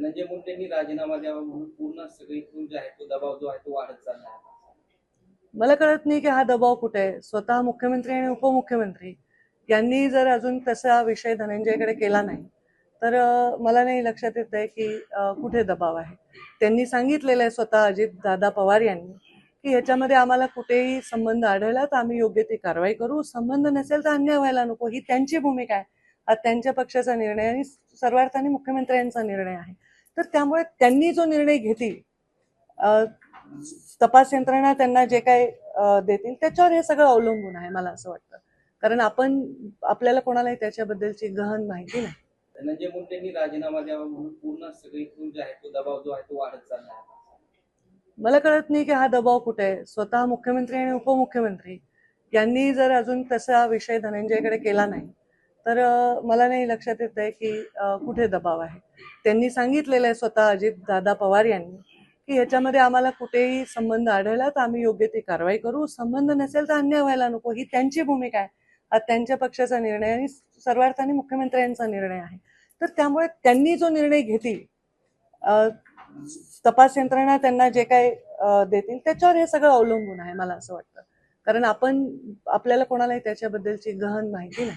धनंजय मुंडेंनी राजीनामा द्यावा म्हणून पूर्ण सगळीकडून जे आहे तो दबाव जो आहे तो वाढत चालला आहे. मला कळत नाही की हा दबाव कुठे आहे. स्वतः मुख्यमंत्री आणि उपमुख्यमंत्री यांनी जर अजून तसा विषय धनंजयकडे केला नाही तर मला नाही लक्षात येत आहे की कुठे दबाव आहे. त्यांनी सांगितलेलं आहे स्वतः अजित दादा पवार यांनी की ह्याच्यामध्ये आम्हाला कुठेही संबंध आढळला तर आम्ही योग्य ती कारवाई करू. संबंध नसेल तर अन्याय व्हायला नको. ही त्यांची भूमिका आहे. हा त्यांच्या पक्षाचा निर्णय आणि सर्वार्थाने मुख्यमंत्र्यांचा निर्णय आहे. तर त्यामुळे त्यांनी जो निर्णय घेतील तपास यंत्रणा त्यांना जे काय देतील त्याच्यावर हे सगळं अवलंबून आहे मला असं वाटतं. कारण आपण आपल्याला कोणालाही त्याच्याबद्दलची गहन माहिती नाही. धनंजय मुंडेंनी राजीनामा द्यावा म्हणून पूर्ण जे आहे तो दबाव जो आहे तो वाढत चालला आहे. मला कळत नाही की हा दबाव कुठे आहे. स्वतः मुख्यमंत्री आणि उपमुख्यमंत्री यांनी जर अजून तसा विषय धनंजयकडे केला नाही तर मला नाही लक्षात येत आहे की कुठे दबाव आहे. त्यांनी सांगितलेलं आहे स्वतः अजित दादा पवार यांनी की ह्याच्यामध्ये आम्हाला कुठेही संबंध आढळला तर आम्ही योग्य ती कारवाई करू. संबंध नसेल तर अन्याय व्हायला नको. ही त्यांची भूमिका आहे. हा त्यांच्या पक्षाचा निर्णय आणि सर्वार्थाने मुख्यमंत्र्यांचा निर्णय आहे. तर त्यामुळे त्यांनी जो निर्णय घेतील तपास यंत्रणा त्यांना जे काय देतील त्याच्यावर हे सगळं अवलंबून आहे मला असं वाटतं. कारण आपण आपल्याला कोणालाही त्याच्याबद्दलची गहन माहिती नाही.